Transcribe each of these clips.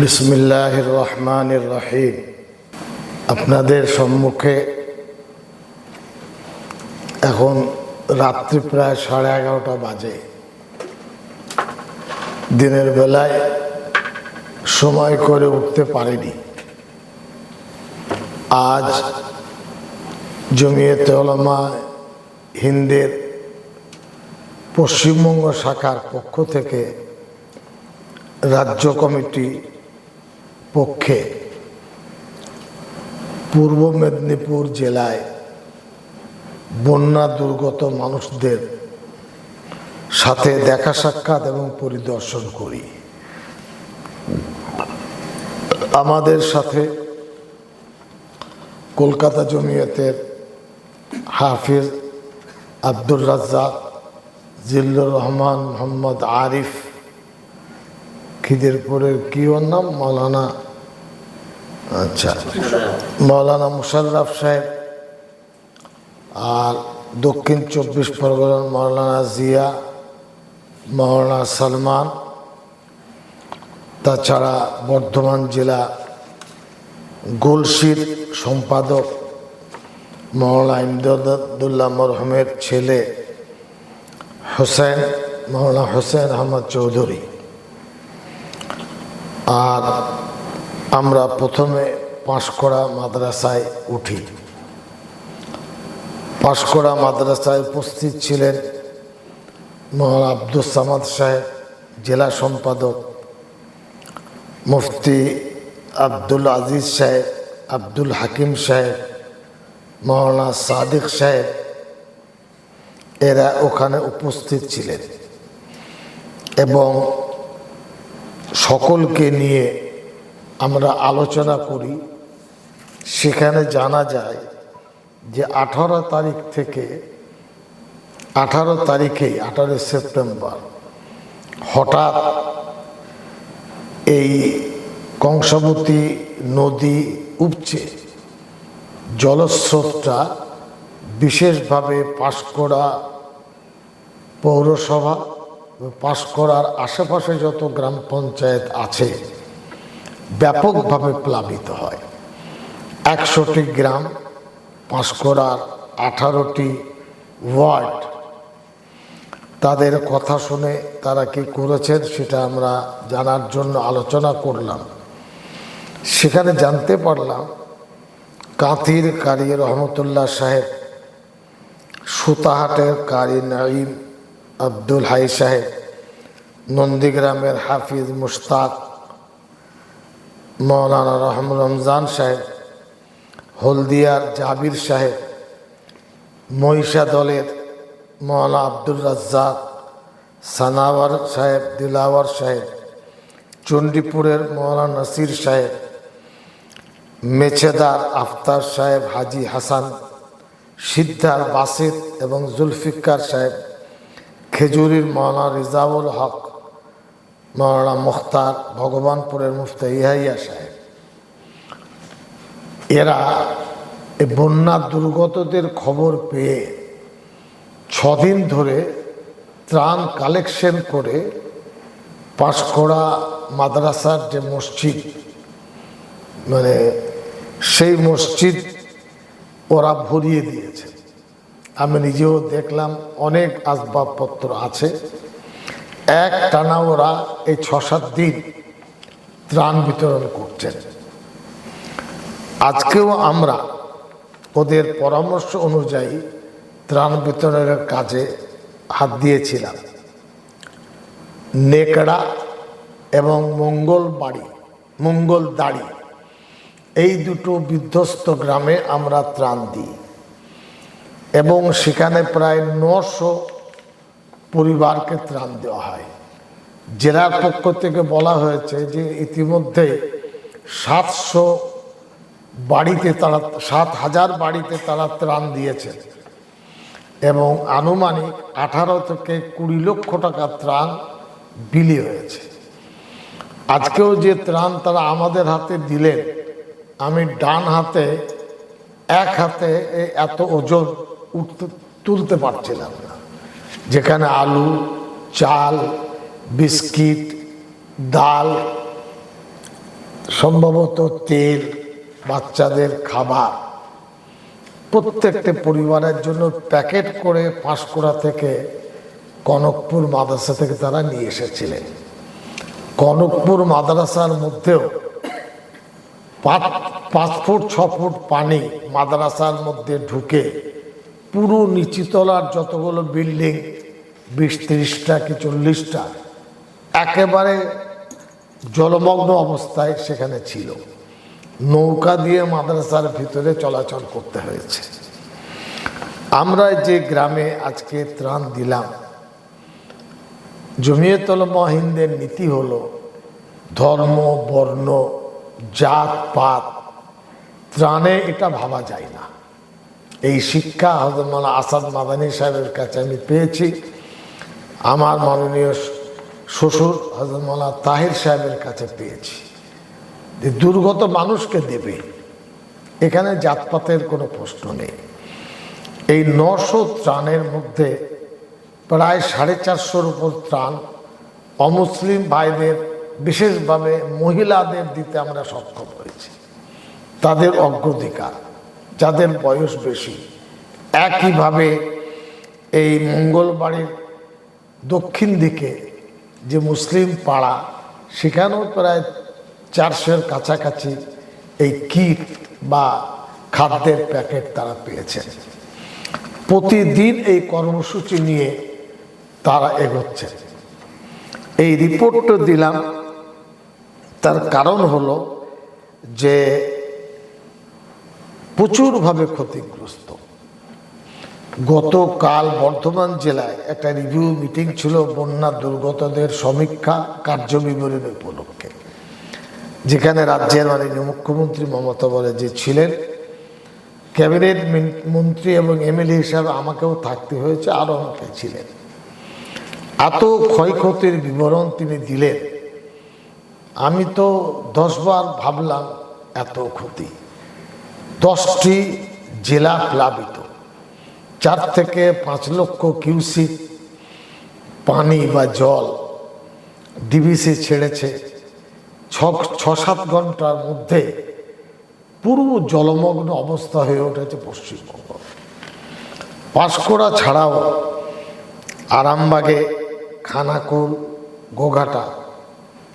বিসমিল্লাহ রহমান রহিম আপনাদের সম্মুখে এখন রাত্রি প্রায় সাড়ে এগারোটা বাজে। দিনের বেলায় সময় করে উঠতে পারেনি। আজ জমিয়তে ওলামা হিন্দের পশ্চিমবঙ্গ শাখার পক্ষ থেকে রাজ্য কমিটি পক্ষে পূর্ব মেদিনীপুর জেলায় বন্যা দুর্গত মানুষদের সাথে দেখা সাক্ষাৎ এবং পরিদর্শন করি। আমাদের সাথে কলকাতা জমিয়তের হাফিজ আব্দুর রাজ্জাক, জিল্লুর রহমান মোহাম্মদ আরিফ, খিদিরপুরের কি ওর নাম? মৌলানা আচ্ছা। মৌলানা মুশাররফ সাহেব আর দক্ষিণ চব্বিশ পরগনার মৌলানা জিয়া, মৌলানা সালমান, তাছাড়া বর্ধমান জেলা গোলসির সম্পাদক মৌলানা ইমদাদুল্লাহ মরহমের ছেলে হোসেন, মৌলানা হোসেন আহমদ চৌধুরী। আর আমরা প্রথমে পাঁশকড়া মাদ্রাসায় উঠি। পাঁশকড়া মাদ্রাসায় উপস্থিত ছিলেন মোহাম্মদ আব্দুল সামাদ সাহেব, জেলা সম্পাদক মুফতি আব্দুল আজিজ সাহেব, আব্দুল হাকিম সাহেব, মৌলানা সাদিক সাহেব, এরা ওখানে উপস্থিত ছিলেন এবং সকলকে নিয়ে আমরা আলোচনা করি, সেখানে জানা যায় যে আঠারো তারিখ থেকে, আঠারো তারিখে, আঠারোই সেপ্টেম্বর, হঠাৎ এই কংসাবতী নদী উপচে, জলস্রোতটা বিশেষভাবে পাঁশকড়া পৌরসভা, পাঁশকড়ার আশেপাশে যত গ্রাম পঞ্চায়েত আছে ব্যাপকভাবে প্লাবিত হয়। একশোটি গ্রাম, পাঁশকড়ার আঠারোটি ওয়ার্ড। তাদের কথা শুনে তারা কি করেছেন সেটা আমরা জানার জন্য আলোচনা করলাম। সেখানে জানতে পারলাম কাঁথির কারি রহমতুল্লাহ সাহেব, সুতাহাটের কারি নাইম আব্দুল হাই সাহেব, নন্দীগ্রামের হাফিজ মুশতাক মৌলানা রহম রমজান সাহেব, হলদিয়ার জাবির সাহেব, মহিষা দলের মৌলানা আব্দুল রাজ্জাক, সানাওয়ার সাহেব, দিলাওয়ার সাহেব, চণ্ডীপুরের মৌলানা নাসির সাহেব, মেছেদার আফতার সাহেব হাজি হাসান, সিদ্ধার বাসিদ এবং জুলফিকার সাহেব, খেজুরির মৌলানা রিজাউল হক মৌলানা মুখতার ভগবানপুরের মুফতি ইহাইয়া সাহেব। এরা এই বন্যা দুর্গতদের খবর পেয়ে ছদিন ধরে ত্রাণ কালেকশন করে পাঁশকড়া মাদ্রাসার যে মসজিদ মানে সেই মসজিদ ওরা ভরিয়ে দিয়েছে। আমি নিজেও দেখলাম, অনেক আসবাবপত্র আছে। এক টানা ওরা এই ছ সাত দিন ত্রাণ বিতরণ করছেন। আজকেও আমরা ওদের পরামর্শ অনুযায়ী ত্রাণ বিতরণের কাজে হাত দিয়েছিলাম। নেকড়া এবং মঙ্গল বাড়ি মঙ্গল দাড়ি এই দুটো বিধ্বস্ত গ্রামে আমরা ত্রাণ দিই। এবং সেখানে প্রায় নশো পরিবারকে ত্রাণ দেওয়া হয়। জেলার পক্ষ থেকে বলা হয়েছে যে ইতিমধ্যে সাতশো বাড়িতে তারা, সাত হাজার বাড়িতে তারা ত্রাণ দিয়েছে এবং আনুমানিক আঠারো থেকে কুড়ি লক্ষ টাকা ত্রাণ বিলি হয়েছে। আজকেও যে ত্রাণ তারা আমাদের হাতে দিলেন, আমি ডান হাতে, এক হাতে এত ওজন উঠতে তুলতে পারছিলাম না। যেখানে আলু, চাল, বিস্কিট, ডাল, সম্ভবত তেল বাচ্চাদের খাবার প্রত্যেকটা পরিবারের জন্য প্যাকেট করে পাঁশকুড়া থেকে কনকপুর মাদ্রাসা থেকে তারা নিয়ে এসেছিলেন। কনকপুর মাদ্রাসার মধ্যেও পাঁচ পাঁচ ফুট, ছ ফুট পানি মাদ্রাসার মধ্যে ঢুকে পুরো নিচিতলার যতগুলো বিল্ডিং, বিশ তিরিশটা কি চল্লিশটা, একেবারে জলমগ্ন অবস্থায় সেখানে ছিল। নৌকা দিয়ে মাদ্রাসার ভিতরে চলাচল করতে হয়েছে। আমরা যে গ্রামে আজকে ত্রাণ দিলাম জমিয়তল মহিন্দের নীতি হলো, ধর্ম, বর্ণ, জাত, পাত, ত্রাণে এটা ভাবা যায় না। এই শিক্ষা হজরত আসাদ মাদানী সাহেবের কাছে আমি পেয়েছি। আমার মাননীয় শ্বশুর হজরত মাওলানা তাহির সাহেবের কাছে পেয়েছি। যে দুর্গত মানুষকে দেবে, এখানে জাতপাতের কোনো প্রশ্ন নেই। এই নশো ত্রাণের মধ্যে প্রায় সাড়ে চারশোর উপর ত্রাণ অমুসলিম ভাইদের, বিশেষভাবে মহিলাদের দিতে আমরা সক্ষম হয়েছি। তাদের অগ্রাধিকার। যাদের বয়স বেশি, একইভাবে এই মঙ্গলবাড়ির দক্ষিণ দিকে যে মুসলিম পাড়া, সেখানেও প্রায় চারশোর কাছাকাছি এই কিট বা খাদ্যের প্যাকেট তারা পেয়েছেন। প্রতিদিন এই কর্মসূচি নিয়ে তারা এগোচ্ছে এই রিপোর্টটা দিলাম, তার কারণ হলো যে প্রচুরভাবে ক্ষতিগ্রস্ত। গতকাল বর্ধমান জেলায় একটা রিভিউ মিটিং ছিল বন্যা দুর্গতদের সমীক্ষা কার্যবিবরণী উপলক্ষে, যেখানে রাজ্যের মাননীয় মুখ্যমন্ত্রী মমতা যে ছিলেন। ক্যাবিনেট মন্ত্রী এবং এমএলএ হিসাবে আমাকেও থাকতে হয়েছে, আরও অনেকে ছিলেন। এত ক্ষয়ক্ষতির বিবরণ তিনি দিলেন। আমি তো দশবার ভাবলাম এত ক্ষতি। দশটি জেলা প্লাবিত। চার থেকে পাঁচ লক্ষ কিউসিক পানি বা জল ডিবিসি ছেড়েছে। ছ ছ সাত ঘণ্টার মধ্যে পুরো জলমগ্ন অবস্থা হয়ে উঠেছে পশ্চিমবঙ্গ। পাঁশকুড়া ছাড়াও আরামবাগে, খানাকুল, গোঘাটা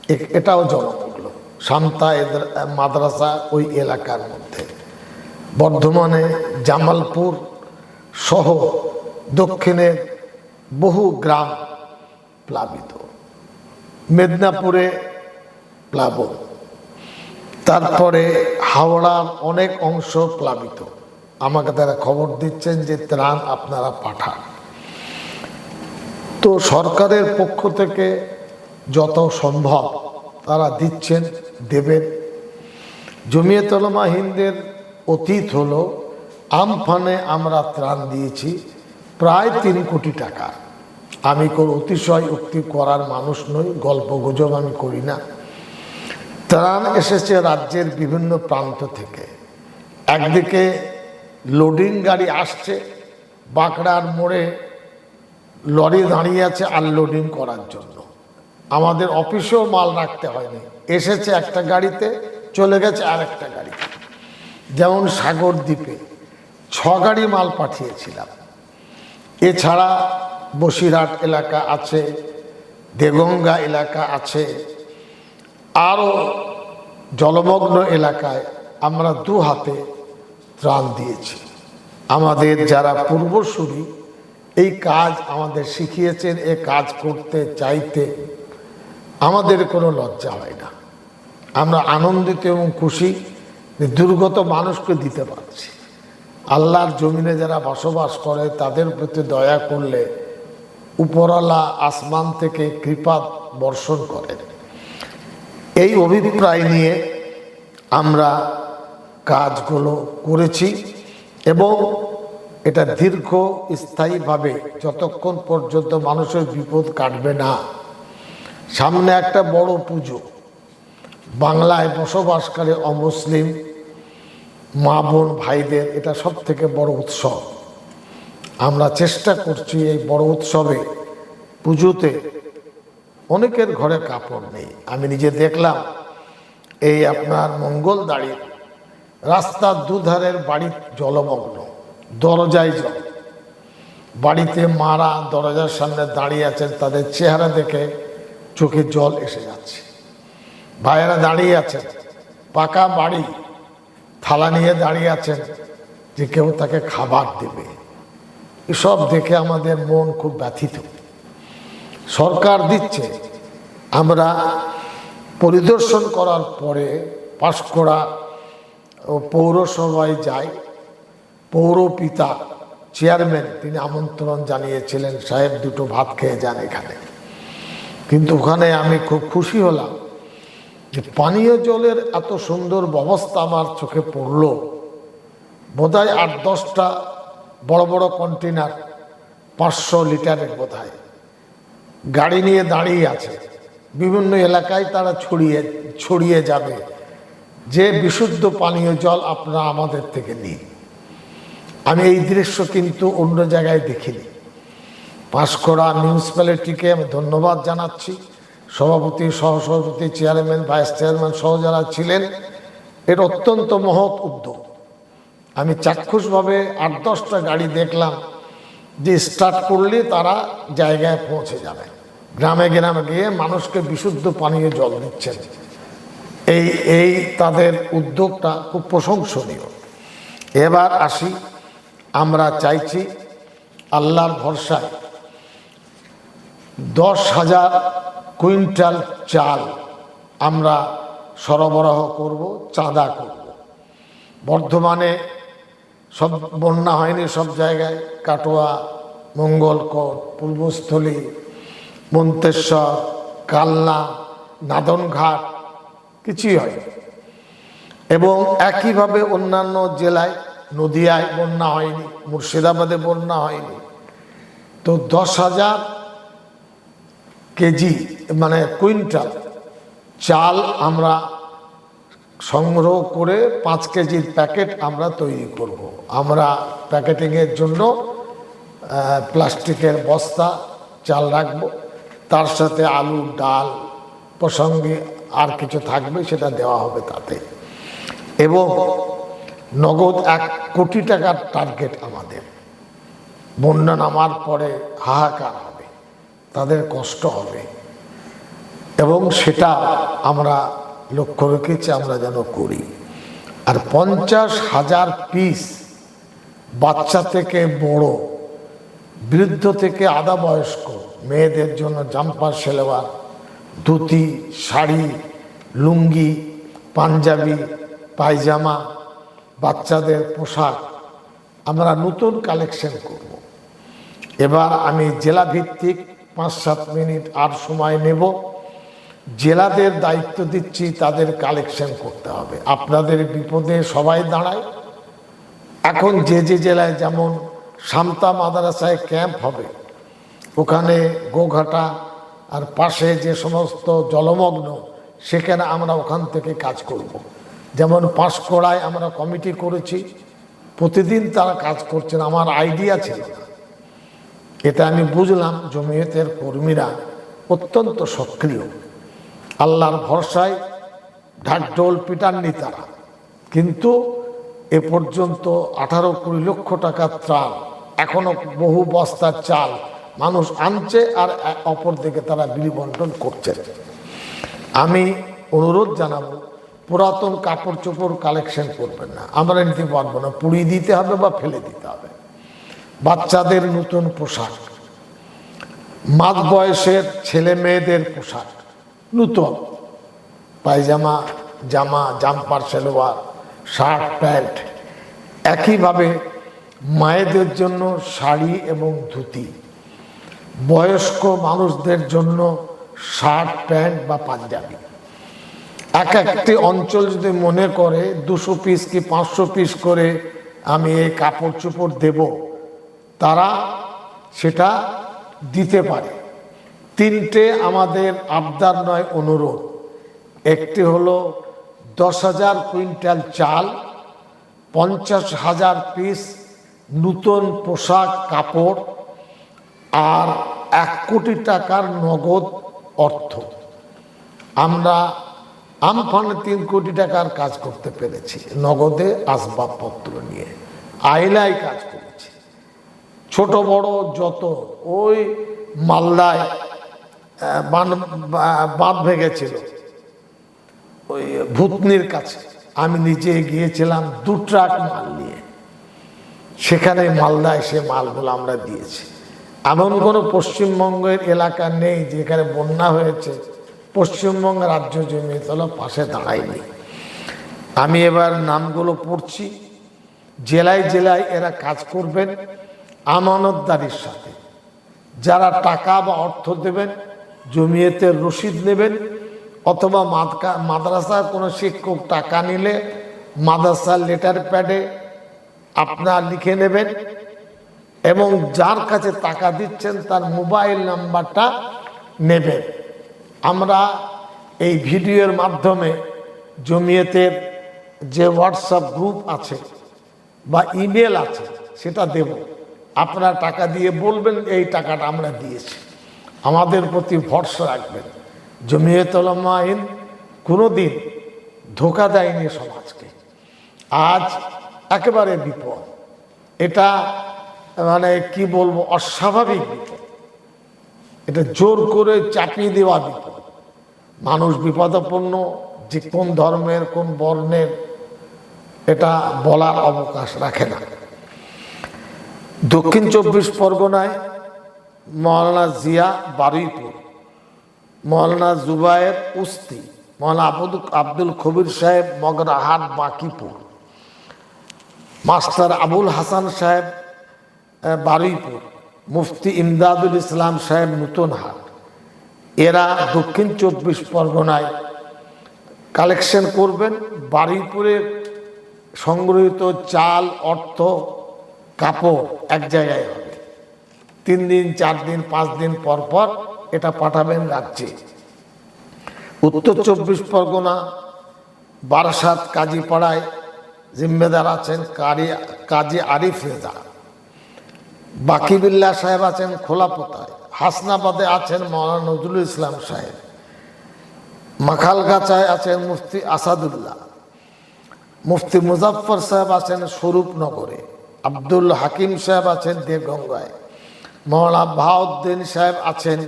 এটাও জলমগ্ন। সান্তা এদের, মাদ্রাসা ওই এলাকার মধ্যে। বর্ধমানে, জামালপুর সহ দক্ষিণের বহু গ্রাম প্লাবিত। মেদিনীপুরে প্লাবন। তারপরে হাওড়ার অনেক অংশ প্লাবিত। আমাকে তারা খবর দিচ্ছেন যে ত্রাণ আপনারা পাঠান। তো সরকারের পক্ষ থেকে যত সম্ভব তারা দিচ্ছেন, দেবেন। জমিয়তলমা হিন্দের অতীত হলো, আমফানে আমরা ত্রাণ দিয়েছি প্রায় তিন কোটি টাকা। আমি কোনো অতিশয় উক্তি করার মানুষ নই, গল্প গুজব আমি করি না। ত্রাণ এসেছে রাজ্যের বিভিন্ন প্রান্ত থেকে। একদিকে লোডিং গাড়ি আসছে, বাঁকড়ার মোড়ে লরি দাঁড়িয়ে আছে আনলোডিং করার জন্য। আমাদের অফিসেও মাল রাখতে হয়নি। এসেছে একটা গাড়িতে, চলে গেছে আর একটা গাড়িতে। যেমন সাগর দ্বীপে ছ গাড়ি মাল পাঠিয়েছিলাম। এছাড়া বসিরহাট এলাকা আছে, দেগঙ্গা এলাকা আছে, আরও জলমগ্ন এলাকায় আমরা দু হাতে ত্রাণ দিয়েছি। আমাদের যারা পূর্বসূরি, এই কাজ আমাদের শিখিয়েছেন, এ কাজ করতে, চাইতে আমাদের কোনো লজ্জা হয় না। আমরা আনন্দিত এবং খুশি। দুর্গত মানুষকে দিতে পারছি। আল্লাহর জমিনে যারা বসবাস করে, তাদের প্রতি দয়া করলে উপরওয়ালা আসমান থেকে কৃপা বর্ষণ করেন এই অভিপ্রায় নিয়ে আমরা কাজগুলো করেছি এবং এটা দীর্ঘ স্থায়ীভাবে যতক্ষণ পর্যন্ত মানুষের বিপদ কাটবে না। সামনে একটা বড় পুজো। বাংলায় বসবাসকারী অমুসলিম মা বোন, ভাইদের, এটা সব থেকে বড় উৎসব। আমরা চেষ্টা করছি এই বড় উৎসবে পুজোতে অনেকের ঘরে কাপড় নেই। আমি নিজে দেখলাম এই আপনার মঙ্গল মঙ্গলদাড়ি রাস্তার দুধারের বাড়ির জলমগ্ন, দরজায় জল। বাড়িতে মারা দরজার সামনে দাঁড়িয়ে আছেন, তাদের চেহারা দেখে চোখে জল এসে যাচ্ছে। ভাইয়েরা দাঁড়িয়ে আছেন, পাকা বাড়ি থালা নিয়ে দাঁড়িয়ে আছেন যে কেউ তাকে খাবার দেবে। এসব দেখে আমাদের মন খুব ব্যথিত। সরকার দিচ্ছে, আমরা পরিদর্শন করার পরে পাঁশকুড়া পৌরসভায় যাই। পৌরপিতা, চেয়ারম্যান, তিনি আমন্ত্রণ জানিয়েছিলেন, সাহেব, দুটো ভাত খেয়ে যান এখানে। কিন্তু ওখানে আমি খুব খুশি হলাম। যে পানীয় জলের এত সুন্দর ব্যবস্থা আমার চোখে পড়ল। বোধহয় আট দশটা বড় বড় কন্টেনার পাঁচশো লিটারের বোধহয় গাড়ি নিয়ে দাঁড়িয়ে আছে। বিভিন্ন এলাকায় তারা ছড়িয়ে ছড়িয়ে যাবে। যে বিশুদ্ধ পানীয় জল আপনারা আমাদের থেকে নিন। আমি এই দৃশ্য কিন্তু অন্য জায়গায় দেখিনি। পাঁশকুড়া মিউনিসিপ্যালিটিকে আমি ধন্যবাদ জানাচ্ছি। সভাপতি, সহসভাপতি, চেয়ারম্যান, ভাইস চেয়ারম্যান সহ যারা ছিলেন, এটা অত্যন্ত মহৎ উদ্যোগ। আমি চাক্ষুষভাবে আট দশটা গাড়ি দেখলাম যে স্টার্ট করলে তারা জায়গায় পৌঁছে যাবে। গ্রামে গ্রামে গিয়ে মানুষকে বিশুদ্ধ পানীয় জল দিচ্ছেন। এই এই তাদের উদ্যোগটা খুব প্রশংসনীয়। এবার আসি, আমরা চাইছি আল্লাহর ভরসায় দশ হাজার কুইন্টাল চাল আমরা সরবরাহ করব, চাঁদা করব। বর্ধমানে সব বন্যা হয়নি সব জায়গায়, কাটোয়া, মঙ্গলকোট, পূর্বস্থলী, মন্তেশ্বর, কালনা, নাদনঘাট কিছুই হয়নি। এবং একইভাবে অন্যান্য জেলায় নদিয়ায় বন্যা হয়নি, মুর্শিদাবাদে বন্যা হয়নি। তো দশ হাজার কেজি মানে কুইন্টাল। চাল আমরা সংগ্রহ করে পাঁচ কেজির প্যাকেট আমরা তৈরি করব। আমরা প্যাকেটিংয়ের জন্য প্লাস্টিকের বস্তা, চাল রাখব। তার সাথে আলু, ডাল প্রসঙ্গে আর কিছু থাকবে সেটা দেওয়া হবে তাতে। এবং নগদ এক কোটি টাকার টার্গেট আমাদের। বন্যা নামার পরে হাহাকার তাদের কষ্ট হবে। এবং সেটা আমরা লক্ষ্য রেখেছি, আমরা যেন করি। আর পঞ্চাশ হাজার পিস বাচ্চা থেকে বড়, বৃদ্ধ থেকে আধা বয়স্ক মেয়েদের জন্য জাম্পার, সেলোয়ার, ধুতি, শাড়ি, লুঙ্গি, পাঞ্জাবি, পায়জামা, বাচ্চাদের পোশাক আমরা নতুন কালেকশন করব। এবার আমি জেলা ভিত্তিক পাঁচ সাত মিনিট আর সময় নেব। জেলাদের দায়িত্ব দিচ্ছি, তাদের কালেকশন করতে হবে। আপনাদের বিপদে সবাই দাঁড়ায়। এখন যে যে জেলায় যেমন সামতা মাদ্রাসায় ক্যাম্প হবে, ওখানে গোঘাটা আর পাশে যে সমস্ত জলমগ্ন, সেখানে আমরা ওখান থেকে কাজ করব। যেমন পাঁশকড়ায় আমরা কমিটি করেছি, প্রতিদিন তারা কাজ করছেন। আমার আইডিয়া ছিল না। এটা আমি বুঝলাম জমিয়তের কর্মীরা অত্যন্ত সক্রিয়। আল্লাহর ভরসায় ঢাকঢোল পিটাননি তারা। কিন্তু এ পর্যন্ত আঠারো কুড়ি লক্ষ টাকার ত্রাণ, এখনও বহু বস্তার চাল মানুষ আনছে আর অপর দিকে তারা বিলি বন্টন করছে। আমি অনুরোধ জানাব, পুরাতন কাপড় চোপড় কালেকশন করবেন না। আমরা নিতে পারব না। পুড়িয়ে দিতে হবে বা ফেলে দিতে হবে। বাচ্চাদের নতুন পোশাক। মাঝ বয়সের ছেলে মেয়েদের পোশাক, নূতন। পায়জামা, জামা, জাম্পার, সেলোয়ার, শার্ট, প্যান্ট। একইভাবে মায়েদের জন্য শাড়ি এবং ধুতি। বয়স্ক মানুষদের জন্য শার্ট, প্যান্ট বা পাঞ্জাবি। এক একটি অঞ্চল যদি মনে করে, দুশো পিস কি পাঁচশো পিস করে আমি এই কাপড় চোপড় দেব? তারা সেটা দিতে পারে। তিনটে আমাদের আবদার নয়, অনুরোধ। একটি হলো দশ হাজার কুইন্টাল চাল পঞ্চাশ হাজার পিস নূতন পোশাক কাপড় আর এক কোটি টাকার নগদ অর্থ। আমরা আমফানে তিন কোটি টাকার কাজ করতে পেরেছি, নগদে আসবাবপত্র নিয়ে। আইলায় কাজ করেছি। ছোট বড় যত, ওই মালদায় বাঁধ ভেঙেছিল। ওই ভূতনির কাছে। আমি নিজে গিয়েছিলাম দু ট্রাক মাল নিয়ে। সেখানে মালদায় সে মালগুলো আমরা দিয়েছি। এমন কোনো পশ্চিমবঙ্গের এলাকা নেই যেখানে বন্যা হয়েছে। পশ্চিমবঙ্গ রাজ্য জমিতলা পাশে দাঁড়ায়নি। আমি এবার নামগুলো পড়ছি। জেলায় জেলায় এরা কাজ করবেন। আমানতদারির সাথে। যারা টাকা বা অর্থ দেবেন জমিয়েতের রসিদ নেবেন, অথবা মাদ্রাসার কোনো শিক্ষক টাকা নিলে মাদ্রাসার লেটার প্যাডে আপনার লিখে নেবেন এবং যার কাছে টাকা দিচ্ছেন তার মোবাইল নাম্বারটা নেবেন। আমরা এই ভিডিওর মাধ্যমে জমিয়েতের যে হোয়াটসঅ্যাপ গ্রুপ আছে বা ইমেল আছে, সেটা দেব। আপনারা টাকা দিয়ে বলবেন, এই টাকাটা আমরা দিয়েছি। আমাদের প্রতি ভরসা রাখবেন। জমিয়তলমা আইন কোনো দিন ধোকা দেয়নি সমাজকে। আজ একেবারে বিপদ। এটা মানে কি বলব, অস্বাভাবিক বিপদ। এটা জোর করে চাপিয়ে দেওয়া বিপদ। মানুষ বিপদাপন্ন, যে কোন ধর্মের, কোন বর্ণের, এটা বলার অবকাশ রাখে না। দক্ষিণ চব্বিশ পরগনায় মৌলানা জিয়া বারুইপুর মৌলানা জুবায়ের উস্তি মৌলানা আবুদ আব্দুল খবির সাহেব মগরাহাট বাকিপুর মাস্টার আবুল হাসান সাহেব বারুইপুর মুফতি ইমদাদুল ইসলাম সাহেব নতুনহাট এরা দক্ষিণ চব্বিশ পরগনায় কালেকশন করবেন। বারুইপুরে সংগৃহীত চাল অর্থ কাপড় এক জায়গায় হবে। তিন দিন, চার দিন, পাঁচ দিন পর পর এটা পাঠাবেন রাজ্যে। উত্তর চব্বিশ পরগনা, বারাসাত, কাজীপাড়ায় জিম্মেদার আছেন কারি, কাজী আরিফ রেজা। বাকিবিল্লা সাহেব আছেন খোলাপোতায়। হাসনাবাদে আছেন মৌলানা নজরুল ইসলাম সাহেব। মাখালগাছায় আছেন মুফতি আসাদুল্লাহ। মুফতি মুজাফর সাহেব আছেন স্বরূপনগরে। আব্দুল হাকিম সাহেব আছেন দেবগঙ্গায়, মৌলানা বাহাউদ্দিন সাহেব আছেন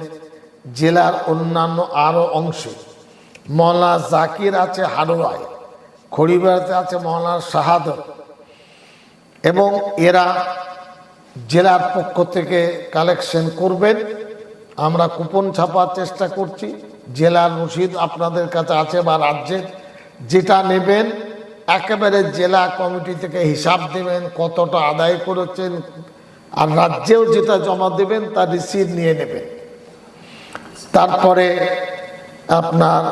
জেলার অন্যান্য আরও অংশে, মৌলানা জাকির আছে হাড়োয়ায় খড়িবাড়িতে আছে মৌলানা শাহাদত, এবং এরা জেলার পক্ষ থেকে কালেকশন করবেন। আমরা কুপন ছাপার চেষ্টা করছি, জেলার রসিদ আপনাদের কাছে আছে বা রাজ্যের, যেটা নেবেন একেবারে জেলা কমিটি থেকে হিসাব দেবেন কতটা আদায় করেছেন আর রাজ্যেও যেটা জমা দেবেন তার রিসিভ নিয়ে নেবেন। তারপরে আপনার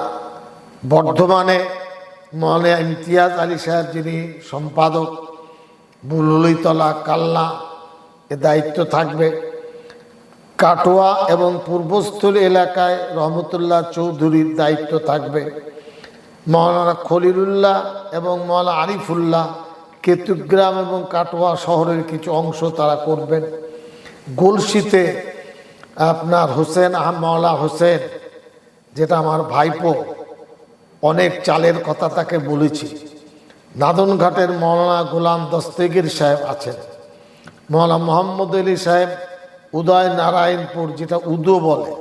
বর্ধমানে মৌলানা ইমতিয়াজ আলী সাহেব যিনি সম্পাদক বুলুলিতলা কাল্লা এ দায়িত্ব থাকবে। কাটোয়া এবং পূর্বস্থলী এলাকায় রহমতুল্লাহ চৌধুরীর দায়িত্ব থাকবে। মৌলানা খলিলুল্লাহ এবং মৌলানা আরিফুল্লাহ কেতুগ্রাম এবং কাটোয়া শহরের কিছু অংশ তারা করবেন। গলসিতে আপনার হোসেন আহ, মৌলা হোসেন, যেটা আমার ভাইপো, অনেক চালের কথা তাকে বলেছি। নাদনঘাটের মৌলানা গোলাম দস্তেগির সাহেব আছেন। মৌলানা মোহাম্মদ আলী সাহেব উদয় নারায়ণপুর যেটা উদো বলে।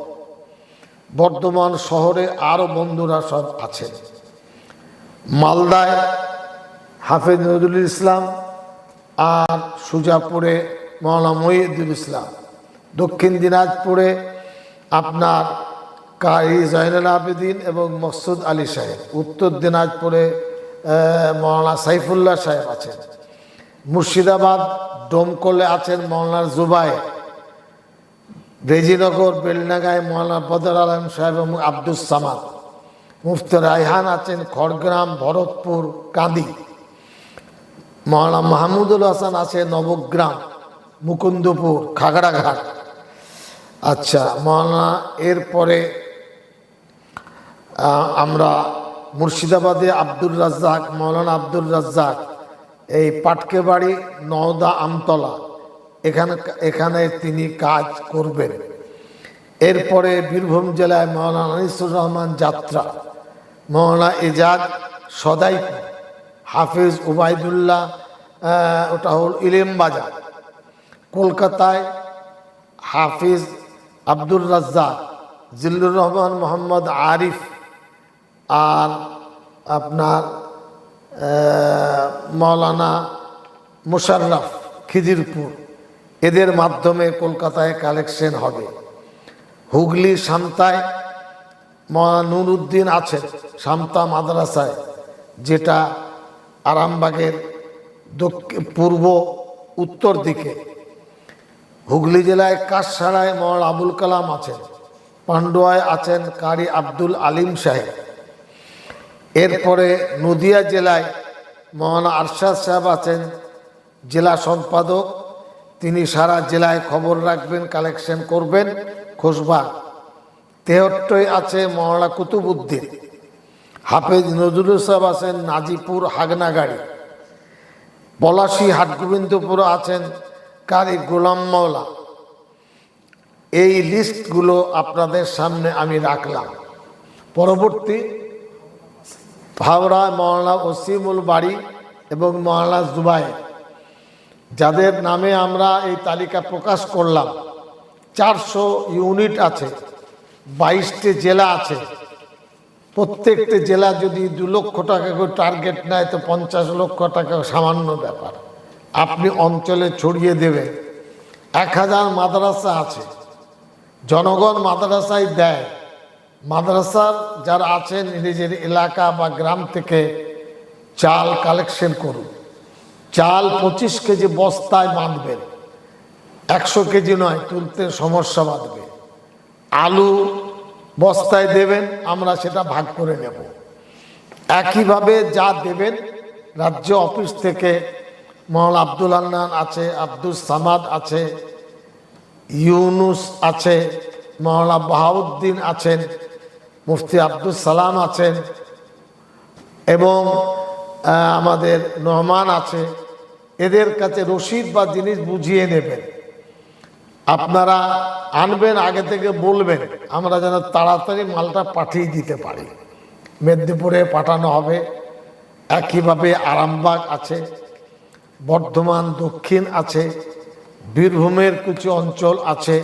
বর্ধমান শহরে আরও বন্ধুরা সব আছেন। মালদায় হাফেজ নজরুল ইসলাম আর সুজাপুরে মৌলানা মহিদুল ইসলাম। দক্ষিণ দিনাজপুরে আপনার কারি জয়নুল আবেদিন এবং মকসুদ আলী সাহেব। উত্তর দিনাজপুরে মৌলানা সাইফুল্লাহ সাহেব আছেন। মুর্শিদাবাদ ডোমকলে আছেন মৌলানা জুবায়ের রেজিনগর বেলনাগায় মৌলানা বদর আলম সাহেব এবং আব্দুস সামাদ। মুফতি রায়হান আছেন খড়গ্রাম, ভরতপুর, কাঁদি। মৌলানা মাহমুদুল হাসান আছে নবগ্রাম, মুকুন্দপুর, খাগড়াঘাট। আচ্ছা মৌলানা, এরপরে আমরা মুর্শিদাবাদে আব্দুর রাজ্জাক, মৌলানা আব্দুর রাজ্জাক, এই পাটকে বাড়ি নওদা, আমতলা, এখানে এখানে তিনি কাজ করবেন। এরপরে বীরভূম জেলায় মৌলানা আনিসুর রহমান যাত্রা। মৌলানা এজাজ সদাইপুর হাফিজ উবায়দুল্লাহ ওটা হল ইলেম বাজার। কলকাতায় হাফিজ আব্দুর রাজ্জাক, জিল্লুর রহমান মোহাম্মদ আরিফ আর আপনার মৌলানা মুশাররফ খিদিরপুর। এদের মাধ্যমে কলকাতায় কালেকশন হবে। হুগলি, সামতায় নুরুদ্দিন আছেন সামতা মাদ্রাসায়, যেটা আরামবাগের দক্ষিণ পূর্ব উত্তর দিকে। হুগলি জেলায় কাছছাড়ায় মৌলানা আবুল কালাম আছেন, পান্ডুয়ায় আছেন কারি আব্দুল আলিম সাহেব। এরপরে নদিয়া জেলায় মৌলানা আরশাদ সাহেব আছেন, জেলা সম্পাদক। তিনি সারা জেলায় খবর রাখবেন, কালেকশন করবেন খোসবা তেহট্টয় আছে মৌলানা কুতুবুদ্দিন। হাফেজ নজরুল সাহেব আছেন নাজিপুর হাগনাগাড়ি। পলাশী হাটগোবিন্দপুর আছেন কারি গোলাম মাওলা। এই লিস্টগুলো আপনাদের সামনে আমি রাখলাম। পরবর্তী হাওড়া মৌলানা ওসিমুল বাড়ি এবং মৌলানা জুবাই। যাদের নামে আমরা এই তালিকা প্রকাশ করলাম, চারশো ইউনিট আছে। বাইশটি জেলা আছে। প্রত্যেকটি জেলা যদি দু লক্ষ টাকা করে টার্গেট নেয়, তো পঞ্চাশ লক্ষ টাকা সামান্য ব্যাপার। আপনি অঞ্চলে ছড়িয়ে দেবেন। এক হাজার মাদ্রাসা আছে। জনগণ মাদ্রাসায় দেয়। মাদ্রাসার যারা আছেন, নিজের এলাকা বা গ্রাম থেকে চাল কালেকশন করুন। চাল পঁচিশ কেজি বস্তায় বাঁধবেন। একশো কেজি নয়, তুলতে সমস্যা বাঁধবে। আলু বস্তায় দেবেন, আমরা সেটা ভাগ করে নেব। একইভাবে যা দেবেন, রাজ্য অফিস থেকে মহল আব্দুল আন্নান আছে, আব্দুল সামাদ আছে, ইউনুস আছে মৌলানা বাহাউদ্দিন আছেন, মুফতি আব্দুল সালাম আছেন এবং আমাদের নহমান আছে। এদের কাছে রসিদ বা জিনিস বুঝিয়ে নেবেন। আপনারা আনবেন, আগে থেকে বলবেন, আমরা যেন তাড়াতাড়ি মালটা পাঠিয়ে দিতে পারি। মেদিনীপুরে পাঠানো হবে। একইভাবে আরামবাগ আছে, বর্ধমান, দক্ষিণ আছে, বীরভূমের কিছু অঞ্চল আছে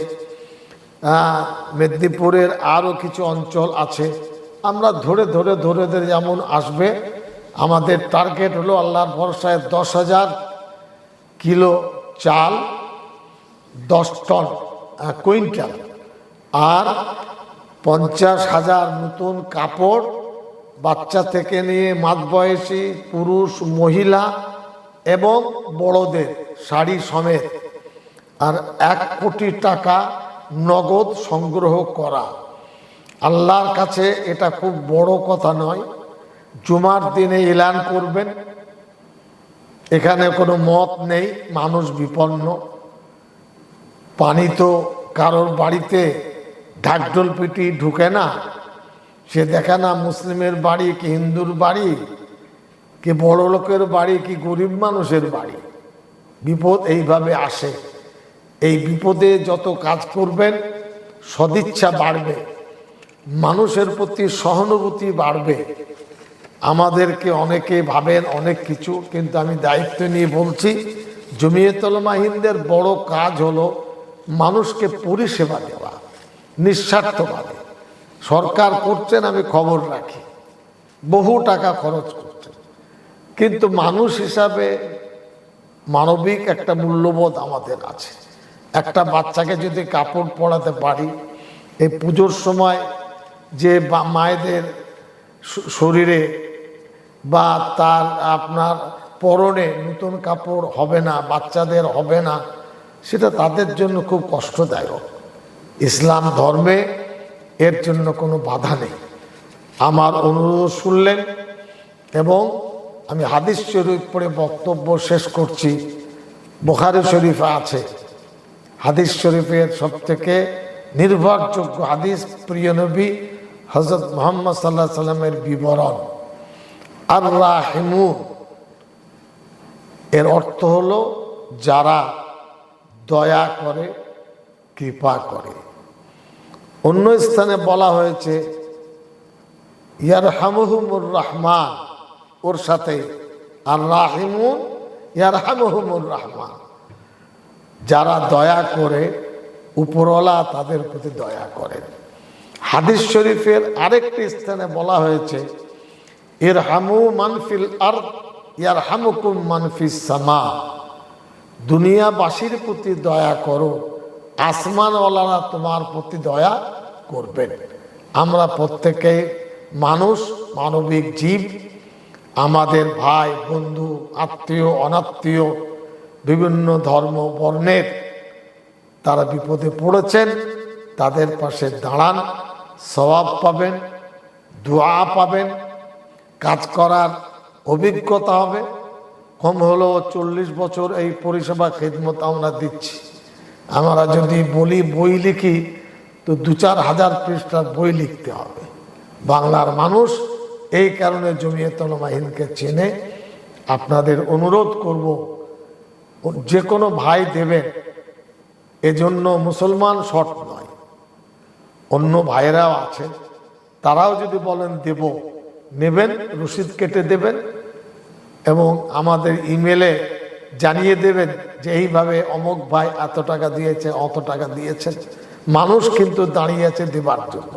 মেদিনীপুরের আরও কিছু অঞ্চল আছে। আমরা ধরে ধরে ধরে ধরে যেমন আসবে, আমাদের টার্গেট হলো আল্লাহর ভরসায় দশ হাজার কিলো চাল। দশ টন কুইন্টাল। আর পঞ্চাশ হাজার নতুন কাপড়, বাচ্চা থেকে নিয়ে মাঝবয়সী পুরুষ, মহিলা এবং বড়দের শাড়ি সমেত। আর এক কোটি টাকা নগদ সংগ্রহ করা। আল্লাহর কাছে এটা খুব বড় কথা নয়। জুমার দিনে এলান করবেন। এখানে কোনো মত নেই, মানুষ বিপন্ন। পানি তো কারোর বাড়িতে ঢাকঢোল পিটি ঢুকে না। সে দেখে না মুসলিমের বাড়ি কি হিন্দুর বাড়ি, কি বড় লোকের বাড়ি, কি গরিব মানুষের বাড়ি। বিপদ এইভাবে আসে। এই বিপদে যত কাজ করবেন, সদিচ্ছা বাড়বে। মানুষের প্রতি সহানুভূতি বাড়বে। আমাদেরকে অনেকে ভাবেন অনেক কিছু, কিন্তু আমি দায়িত্ব নিয়ে বলছি জমিয়তলমা হিন্দের বড় কাজ হলো মানুষকে পরিষেবা দেওয়া নিঃস্বার্থভাবে সরকার করছেন, আমি খবর রাখি। বহু টাকা খরচ করছেন। কিন্তু মানুষ হিসাবে মানবিক একটা মূল্যবোধ আমাদের আছে। একটা বাচ্চাকে যদি কাপড় পরাতে পারি, এই পুজোর সময় যে মায়েদের শরীরে বা তার আপনার পরনে নতুন কাপড় হবে না, বাচ্চাদের হবে না সেটা তাদের জন্য খুব কষ্টদায়ক। ইসলাম ধর্মে এর জন্য কোনো বাধা নেই। আমার অনুরোধ শুনলেন এবং আমি হাদিস শরীফ পড়ে বক্তব্য শেষ করছি। বোখারি শরীফে আছে। হাদিস শরীফের সব থেকে নির্ভরযোগ্য হাদিস প্রিয় নবী হজরত মোহাম্মদ সাল্লাহ সাল্লামের বিবরণ। আর রাহিমু এর অর্থ হলো যারা দয়া করে, কৃপা করে। অন্য স্থানে বলা হয়েছে ইয়ার হামহুমুর রহমান, ওর সাথে। আর রাহিমুন ইয়ার হামহুমুর রহমান। যারা দয়া করে, উপরওয়ালা তাদের প্রতি দয়া করেন হাদিস শরীফের আরেকটি স্থানে বলা হয়েছে এর হামু মানফিল আর ইয়ার হামুকুম মানফিস সামা। দুনিয়াবাসীর প্রতি দয়া করো। আসমানওয়ালারা তোমার প্রতি দয়া করবেন। আমরা প্রত্যেকে মানুষ, মানবিক জীব। আমাদের ভাই, বন্ধু, আত্মীয়, অনাত্মীয়, বিভিন্ন ধর্ম, বর্ণের তারা বিপদে পড়েছেন, তাদের পাশে দাঁড়ান, স্বভাব পাবেন, দোয়া পাবেন, কাজ করার অভিজ্ঞতা হবে। কম হলেও চল্লিশ বছর এই পরিষেবা খেদমত আমরা দিচ্ছি। আমরা যদি বলি বই লিখি, তো দু চার হাজার পৃষ্ঠার বই লিখতে হবে। বাংলার মানুষ এই কারণে জমিয়তল মাহিনকে চেনে। আপনাদের অনুরোধ করব, যে কোনো ভাই দেবেন, এজন্য মুসলমান শর্ট নয়। অন্য ভাইরাও আছে তারাও যদি বলেন দেব, নেবেন রসিদ কেটে দেবেন এবং আমাদের ইমেলে জানিয়ে দেবেন যে এইভাবে অমুক ভাই এত টাকা দিয়েছে, অত টাকা দিয়েছেন মানুষ কিন্তু দাঁড়িয়ে আছে দেবার জন্য।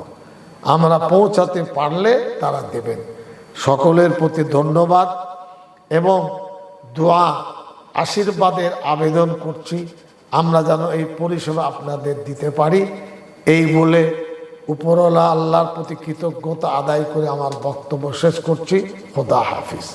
আমরা পৌঁছাতে পারলে তারা দেবেন। সকলের প্রতি ধন্যবাদ এবং দোয়া, আশীর্বাদের আবেদন করছি। আমরা যেন এই পরিষেবা আপনাদের দিতে পারি। এই বলে উপরওয়ালা আল্লাহর প্রতি কৃতজ্ঞতা আদায় করে আমার বক্তব্য শেষ করছি। খোদা হাফিজ।